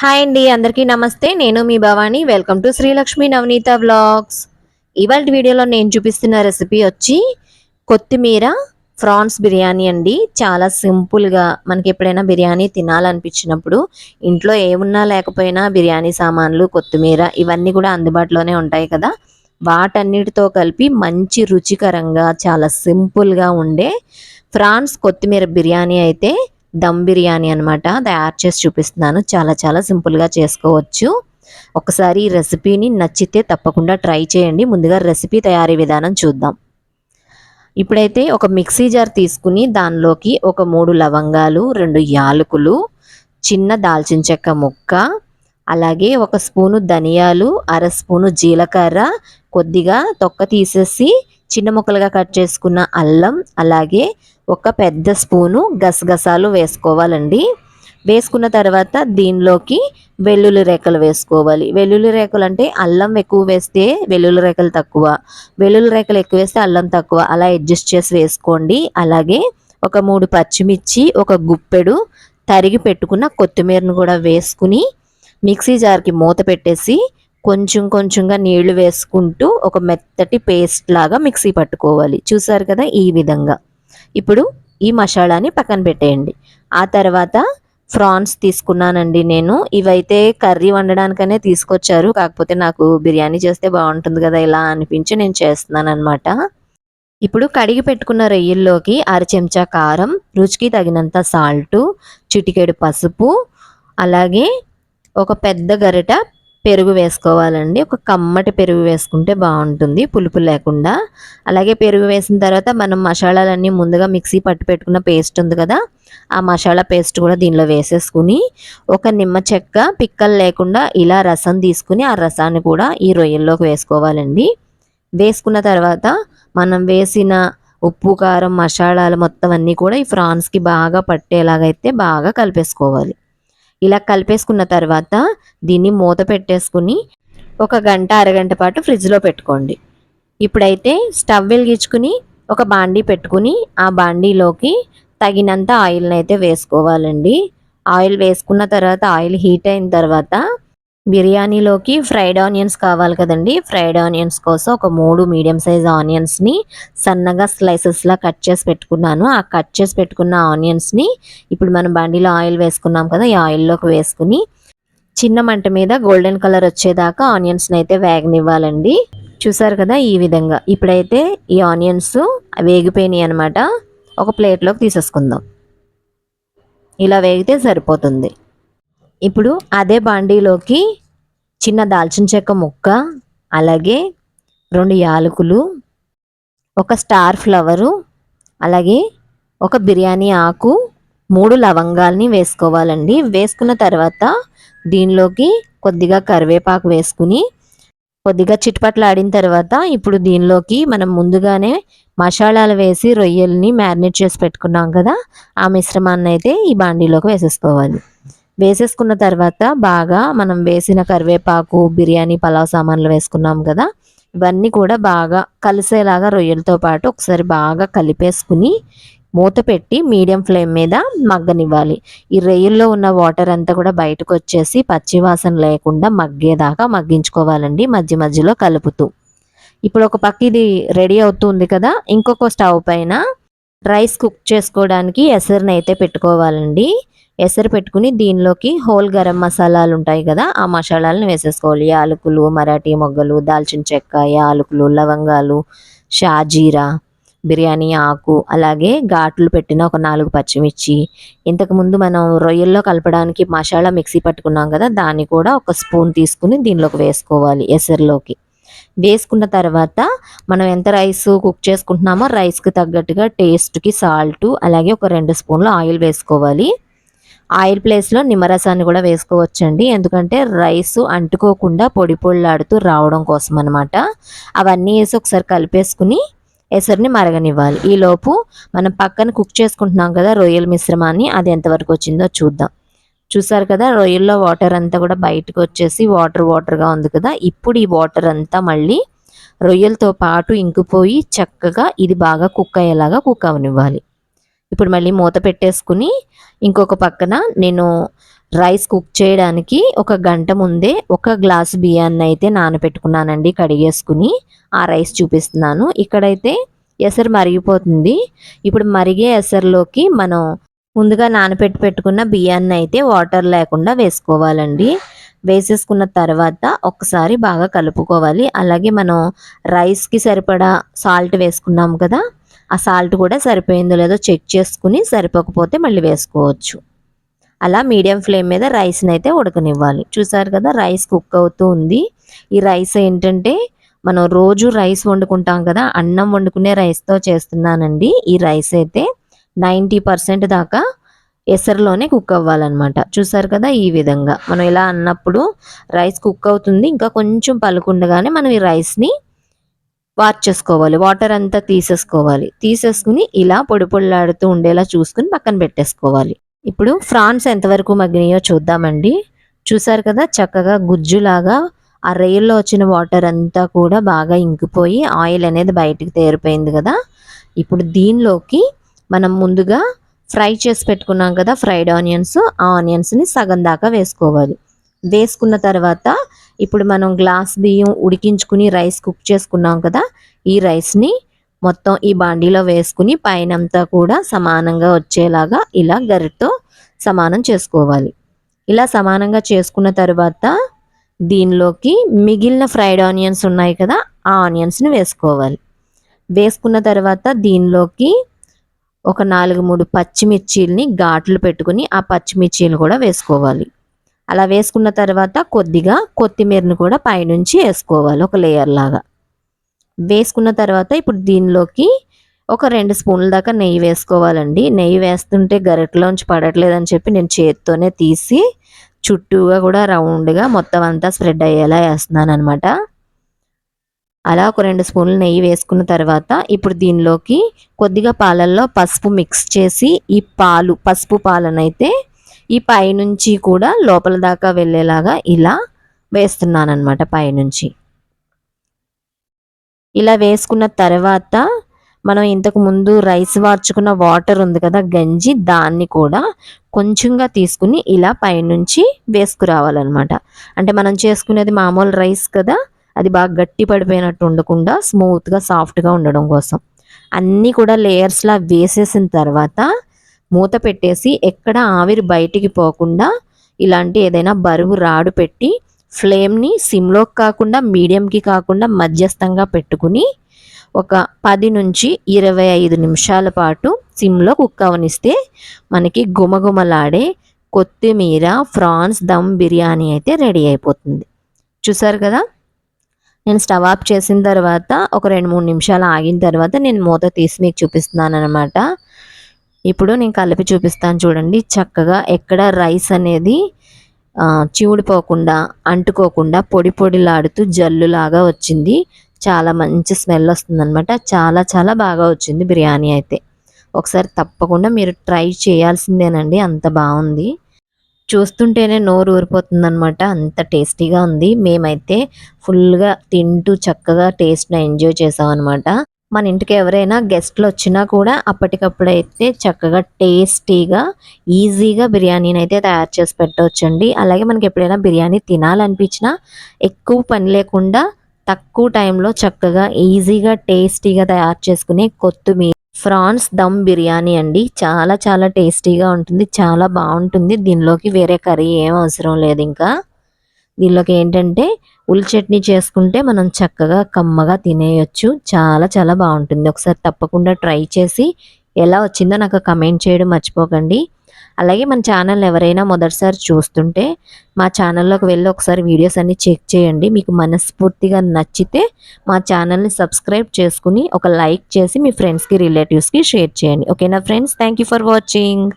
Hi అండి అందరికీ నమస్తే. నేను మీ Bhavani. Welcome to Srilakshmi Navaneetha vlogs ఇవాళ వీడియోలో నేను చూపిస్తున్న రెసిపీ వచ్చి కొత్తిమీర ఫ్రాన్స్ బిర్యానీ అండి. చాలా సింపుల్గా మనకి ఎప్పుడైనా బిర్యానీ తినాలనిపించినప్పుడు ఇంట్లో ఏమున్నా లేకపోయినా బిర్యానీ సామాన్లు కొత్తిమీర ఇవన్నీ కూడా అందుబాటులోనే ఉంటాయి కదా. వాటన్నిటితో కలిపి మంచి రుచికరంగా చాలా సింపుల్గా ఉండే ఫ్రాన్స్ కొత్తిమీర బిర్యానీ అయితే దమ్ బిర్యానీ అనమాట తయారు చేసి చూపిస్తున్నాను. చాలా చాలా సింపుల్గా చేసుకోవచ్చు. ఒకసారి ఈ రెసిపీని నచ్చితే తప్పకుండా ట్రై చేయండి. ముందుగా రెసిపీ తయారీ విధానం చూద్దాం. ఇప్పుడైతే ఒక మిక్సీ జార్ తీసుకుని దానిలోకి ఒక మూడు లవంగాలు రెండు యాలకులు చిన్న దాల్చిన చెక్క ముక్క అలాగే ఒక స్పూను ధనియాలు అర స్పూను జీలకర్ర కొద్దిగా తొక్క తీసేసి చిన్న ముక్కలుగా కట్ చేసుకున్న అల్లం అలాగే ఒక పెద్ద స్పూను గసగసాలు వేసుకోవాలండి. వేసుకున్న తర్వాత దీనిలోకి వెల్లుల్లి రేఖలు వేసుకోవాలి. వెల్లుల్లి రేఖలు అంటే అల్లం ఎక్కువ వేస్తే వెల్లుల్లి రేఖలు తక్కువ. వెల్లుల్లి రేఖలు ఎక్కువ వేస్తే అల్లం తక్కువ. అలా అడ్జస్ట్ చేసి వేసుకోండి. అలాగే ఒక మూడు పచ్చిమిర్చి ఒక గుప్పెడు తరిగి పెట్టుకున్న కొత్తిమీరను కూడా వేసుకుని మిక్సీ జార్కి మూత పెట్టేసి కొంచెం కొంచెంగా నీళ్ళు వేసుకుంటూ ఒక మెత్తటి పేస్ట్ లాగా మిక్సీ పట్టుకోవాలి. చూసారు కదా ఈ విధంగా. ఇప్పుడు ఈ మసాలాని పక్కన పెట్టేయండి. ఆ తర్వాత ఫ్రాన్స్ తీసుకున్నానండి నేను. ఇవైతే కర్రీ వండడానికనే తీసుకొచ్చారు. కాకపోతే నాకు బిర్యానీ చేస్తే బాగుంటుంది కదా ఇలా అనిపించి నేను చేస్తున్నాను అనమాట ఇప్పుడు కడిగి పెట్టుకున్న రొయ్యల్లోకి అర చెంచా కారం రుచికి తగినంత సాల్టు చిటికెడు పసుపు అలాగే ఒక పెద్ద గరిట పెరుగు వేసుకోవాలండి. ఒక కమ్మటి పెరుగు వేసుకుంటే బాగుంటుంది. పులుపు లేకుండా. అలాగే పెరుగు వేసిన తర్వాత మనం మసాలాలన్నీ ముందుగా మిక్సీ పట్టి పెట్టుకున్న పేస్ట్ ఉంది కదా ఆ మసాలా పేస్ట్ కూడా దీనిలో వేసేసుకుని ఒక నిమ్మ చెక్క పిక్కలు లేకుండా ఇలా రసం తీసుకుని ఆ రసాన్ని కూడా ఈ రొయ్యల్లోకి వేసుకోవాలండి. వేసుకున్న తర్వాత మనం వేసిన ఉప్పు కారం మసాలాలు మొత్తం అన్నీ కూడా ఈ ఫ్రాన్స్కి బాగా పట్టేలాగైతే బాగా కలిపేసుకోవాలి. ఇలా కలిపేసుకున్న తర్వాత దీన్ని మూత పెట్టేసుకుని ఒక గంట అరగంట పాటు ఫ్రిడ్జ్లో పెట్టుకోండి. ఇప్పుడైతే స్టవ్ వెలిగించుకుని ఒక బాండీ పెట్టుకుని ఆ బాండీలోకి తగినంత ఆయిల్ని అయితే వేసుకోవాలండి. ఆయిల్ వేసుకున్న తర్వాత ఆయిల్ హీట్ అయిన తర్వాత బిర్యానీలోకి ఫ్రైడ్ ఆనియన్స్ కావాలి కదండి. ఫ్రైడ్ ఆనియన్స్ కోసం ఒక మూడు మీడియం సైజ్ ఆనియన్స్ని సన్నగా స్లైసెస్లా కట్ చేసి పెట్టుకున్నాను. ఆ కట్ చేసి పెట్టుకున్న ఆనియన్స్ని ఇప్పుడు మనం బండిలో ఆయిల్ వేసుకున్నాం కదా ఈ ఆయిల్లోకి వేసుకుని చిన్న మంట మీద గోల్డెన్ కలర్ వచ్చేదాకా ఆనియన్స్ని అయితే వేగనివ్వాలండి. చూసారు కదా ఈ విధంగా. ఇప్పుడైతే ఈ ఆనియన్స్ వేగిపోయినాయి అనమాట ఒక ప్లేట్లోకి తీసేసుకుందాం. ఇలా వేగితే సరిపోతుంది. ఇప్పుడు అదే బాండీలోకి చిన్న దాల్చిన చెక్క ముక్క అలాగే రెండు యాలకులు ఒక స్టార్ ఫ్లవరు అలాగే ఒక బిర్యానీ ఆకు మూడు లవంగాల్ని వేసుకోవాలండి. వేసుకున్న తర్వాత దీనిలోకి కొద్దిగా కరివేపాకు వేసుకుని కొద్దిగా చిట్పట్లు ఆడిన తర్వాత ఇప్పుడు దీనిలోకి మనం ముందుగానే మసాలాలు వేసి రొయ్యల్ని మ్యారినేట్ చేసి పెట్టుకున్నాం కదా ఆ మిశ్రమాన్ని అయితే ఈ బాండీలోకి వేసేసుకోవాలి. వేసేసుకున్న తర్వాత బాగా మనం వేసిన కరివేపాకు బిర్యానీ పలావ్ సామాన్లు వేసుకున్నాం కదా. ఇవన్నీ కూడా బాగా కలిసేలాగా రొయ్యలతో పాటు ఒకసారి బాగా కలిపేసుకుని మూత పెట్టి మీడియం ఫ్లేమ్ మీద మగ్గనివ్వాలి. ఈ రొయ్యల్లో ఉన్న వాటర్ అంతా కూడా బయటకు వచ్చేసి పచ్చివాసన లేకుండా మగ్గేదాకా మగ్గించుకోవాలండి మధ్య మధ్యలో కలుపుతూ. ఇప్పుడు ఒక పక్క ఇది రెడీ అవుతుంది కదా ఇంకొక స్టవ్ పైన రైస్ కుక్ చేసుకోవడానికి ఎసరుని అయితే పెట్టుకోవాలండి. ఎసరు పెట్టుకుని దీనిలోకి హోల్ గరం మసాలాలు ఉంటాయి కదా ఆ మసాలాలను వేసేసుకోవాలి. యాలకులు మరాఠీ మొగ్గలు దాల్చిన చెక్క యాలకులు లవంగాలు షాజీరా బిర్యానీ ఆకు అలాగే ఘాట్లు పెట్టిన ఒక నాలుగు పచ్చిమిర్చి. ఇంతకుముందు మనం రొయ్యల్లో కలపడానికి మసాలా మిక్సీ పట్టుకున్నాం కదా దాన్ని కూడా ఒక స్పూన్ తీసుకుని దీనిలోకి వేసుకోవాలి ఎసరులోకి. వేసుకున్న తర్వాత మనం ఎంత రైస్ కుక్ చేసుకుంటున్నామో రైస్కి తగ్గట్టుగా టేస్ట్కి సాల్ట్ అలాగే ఒక రెండు స్పూన్లు ఆయిల్ వేసుకోవాలి. ఆయిల్ ప్లేస్లో నిమ్మరసాన్ని కూడా వేసుకోవచ్చండి. ఎందుకంటే రైస్ అంటుకోకుండా పొడి పొడిలాడుతూ రావడం కోసం అనమాట అవన్నీ వేసి ఒకసారి కలిపేసుకుని ఎసరిని మరగనివ్వాలి. ఈలోపు మనం పక్కన కుక్ చేసుకుంటున్నాం కదా రొయ్యల మిశ్రమాన్ని అది ఎంతవరకు వచ్చిందో చూద్దాం. చూసారు కదా రొయ్యల్లో వాటర్ అంతా కూడా బయటకు వచ్చేసి వాటర్ వాటర్గా ఉంది కదా. ఇప్పుడు ఈ వాటర్ అంతా మళ్ళీ రొయ్యలతో పాటు ఇంకిపోయి చక్కగా ఇది బాగా కుక్ అయ్యేలాగా కుక్ అవనివ్వాలి. ఇప్పుడు మళ్ళీ మూత పెట్టేసుకుని ఇంకొక పక్కన నేను రైస్ కుక్ చేయడానికి ఒక గంట ముందే ఒక గ్లాస్ బియ్యాన్ని అయితే నానబెట్టుకున్నానండి కడిగేసుకుని ఆ రైస్ చూపిస్తున్నాను. ఇక్కడైతే ఎసరు మరిగిపోతుంది. ఇప్పుడు మరిగే ఎసరులోకి మనం ముందుగా నానబెట్టి పెట్టుకున్న బియ్యాన్ని అయితే వాటర్ లేకుండా వేసుకోవాలండి. వేసేసుకున్న తర్వాత ఒకసారి బాగా కలుపుకోవాలి. అలాగే మనం రైస్కి సరిపడా సాల్ట్ వేసుకున్నాం కదా ఆ సాల్ట్ కూడా సరిపోయిందో లేదో చెక్ చేసుకుని సరిపోకపోతే మళ్ళీ వేసుకోవచ్చు. అలా మీడియం ఫ్లేమ్ మీద రైస్ని అయితే ఉడకనివ్వాలి. చూసారు కదా రైస్ కుక్ అవుతూ ఉంది. ఈ రైస్ ఏంటంటే మనం రోజు రైస్ వండుకుంటాం కదా అన్నం వండుకునే రైస్తో చేస్తున్నానండి. ఈ రైస్ అయితే నైంటీ పర్సెంట్ దాకా ఎసరులోనే కుక్ అవ్వాలన్నమాట. చూసారు కదా ఈ విధంగా. మనం ఇలా అన్నప్పుడు రైస్ కుక్ అవుతుంది. ఇంకా కొంచెం పలుకుండగానే మనం ఈ రైస్ని వాచ్ చేసుకోవాలి. వాటర్ అంతా తీసేసుకోవాలి. తీసేసుకుని ఇలా పొడి పొడిలాడుతూ ఉండేలా చూసుకుని పక్కన పెట్టేసుకోవాలి. ఇప్పుడు ఫ్రాన్స్ ఎంతవరకు మగ్గినాయో చూద్దామండి. చూసారు కదా చక్కగా గుజ్జులాగా ఆ రైల్లో వచ్చిన వాటర్ అంతా కూడా బాగా ఇంకిపోయి ఆయిల్ అనేది బయటికి తేరిపోయింది కదా. ఇప్పుడు దీనిలోకి మనం ముందుగా ఫ్రై చేసి పెట్టుకున్నాం కదా ఫ్రైడ్ ఆనియన్స్. ఆ ఆనియన్స్ని సగం దాకా వేసుకోవాలి. వేసుకున్న తర్వాత ఇప్పుడు మనం గ్లాస్ బియ్యం ఉడికించుకుని రైస్ కుక్ చేసుకున్నాం కదా ఈ రైస్ని మొత్తం ఈ బాండీలో వేసుకుని పైనంతా కూడా సమానంగా వచ్చేలాగా ఇలా గరిటతో సమానం చేసుకోవాలి. ఇలా సమానంగా చేసుకున్న తర్వాత దీనిలోకి మిగిలిన ఫ్రైడ్ ఆనియన్స్ ఉన్నాయి కదా ఆ ఆనియన్స్ని వేసుకోవాలి. వేసుకున్న తర్వాత దీనిలోకి ఒక నాలుగు మూడు పచ్చిమిర్చీలని ఘాట్లు పెట్టుకుని ఆ పచ్చిమిర్చీలు కూడా వేసుకోవాలి. అలా వేసుకున్న తర్వాత కొద్దిగా కొత్తిమీరను కూడా పైనుంచి వేసుకోవాలి ఒక లేయర్ లాగా. వేసుకున్న తర్వాత ఇప్పుడు దీనిలోకి ఒక రెండు స్పూన్ల దాకా నెయ్యి వేసుకోవాలండి. నెయ్యి వేస్తుంటే గరిటలోంచి పడట్లేదని చెప్పి నేను చేత్తోనే తీసి చుట్టూగా కూడా రౌండ్గా మొత్తం అంతా స్ప్రెడ్ అయ్యేలా వేస్తున్నాను అనమాట అలా ఒక రెండు స్పూన్లు నెయ్యి వేసుకున్న తర్వాత ఇప్పుడు దీనిలోకి కొద్దిగా పాలల్లో పసుపు మిక్స్ చేసి ఈ పాలు పసుపు పాలనైతే ఈ పైనుంచి కూడా లోపల దాకా వెళ్ళేలాగా ఇలా వేస్తున్నాను అనమాట పైనుంచి ఇలా వేసుకున్న తర్వాత మనం ఇంతకు ముందు రైస్ వార్చుకున్న వాటర్ ఉంది కదా గంజి దాన్ని కూడా కొంచెంగా తీసుకుని ఇలా పైనుంచి వేసుకురావాలన్నమాట. అంటే మనం చేసుకునేది మామూలు రైస్ కదా అది బాగా గట్టి పడిపోయినట్టు ఉండకుండా స్మూత్గా సాఫ్ట్గా ఉండడం కోసం. అన్నీ కూడా లేయర్స్లా వేసేసిన తర్వాత మూత పెట్టేసి ఎక్కడ ఆవిరి బయటికి పోకుండా ఇలాంటి ఏదైనా బరువు రాడు పెట్టి ఫ్లేమ్ని సిమ్లోకి కాకుండా మీడియంకి కాకుండా మధ్యస్థంగా పెట్టుకుని ఒక పది నుంచి ఇరవై ఐదు నిమిషాల పాటు సిమ్లో కుక్ అవనిస్తే మనకి గుమగుమలాడే కొత్తిమీర ఫ్రాన్స్ దమ్ బిర్యానీ అయితే రెడీ అయిపోతుంది. చూసారు కదా? నేను స్టవ్ ఆఫ్ చేసిన తర్వాత ఒక రెండు మూడు నిమిషాలు ఆగిన తర్వాత నేను మూత తీసి మీకు చూపిస్తున్నాను అనమాట ఇప్పుడు నేను కలిపి చూపిస్తాను చూడండి. చక్కగా ఎక్కడ రైస్ అనేది చివుడిపోకుండా అంటుకోకుండా పొడి పొడిలాడుతూ జల్లులాగా వచ్చింది. చాలా మంచి స్మెల్ వస్తుందనమాట చాలా చాలా బాగా వచ్చింది బిర్యానీ అయితే. ఒకసారి తప్పకుండా మీరు ట్రై చేయాల్సిందేనండి. అంత బాగుంది. చూస్తుంటేనే నోరు ఊరిపోతుంది అనమాట అంత టేస్టీగా ఉంది. మేమైతే ఫుల్గా తింటూ చక్కగా టేస్ట్ని ఎంజాయ్ చేసాం అనమాట మన ఇంటికి ఎవరైనా గెస్ట్లు వచ్చినా కూడా అప్పటికప్పుడు అయితే చక్కగా టేస్టీగా ఈజీగా బిర్యానీని అయితే తయారు చేసి పెట్టవచ్చండి అలాగే మనకి ఎప్పుడైనా బిర్యానీ తినాలనిపించినా ఎక్కువ పని లేకుండా తక్కువ టైంలో చక్కగా ఈజీగా టేస్టీగా తయారు చేసుకునే కొత్తిమీర ఫ్రాన్స్ దమ్ బిర్యానీ అండి. చాలా చాలా టేస్టీగా ఉంటుంది. చాలా బాగుంటుంది. దీనిలోకి వేరే కర్రీ ఏం అవసరం లేదు ఇంకా. దీనిలోకి ఏంటంటే ఉల్లి చట్నీ చేసుకుంటే మనం చక్కగా కమ్మగా తినేయొచ్చు. చాలా చాలా బాగుంటుంది. ఒకసారి తప్పకుండా ట్రై చేసి ఎలా వచ్చిందో నాకు కమెంట్ చేయడం మర్చిపోకండి. అలాగే మన ఛానల్ ఎవరైనా మొదటిసారి చూస్తుంటే మా ఛానల్లోకి వెళ్ళి ఒకసారి వీడియోస్ అన్ని చెక్ చేయండి. మీకు మనస్ఫూర్తిగా నచ్చితే మా ఛానల్ని సబ్స్క్రైబ్ చేసుకుని ఒక లైక్ చేసి మీ ఫ్రెండ్స్కి రిలేటివ్స్కి షేర్ చేయండి. ఓకేనా ఫ్రెండ్స్? Thank for watching.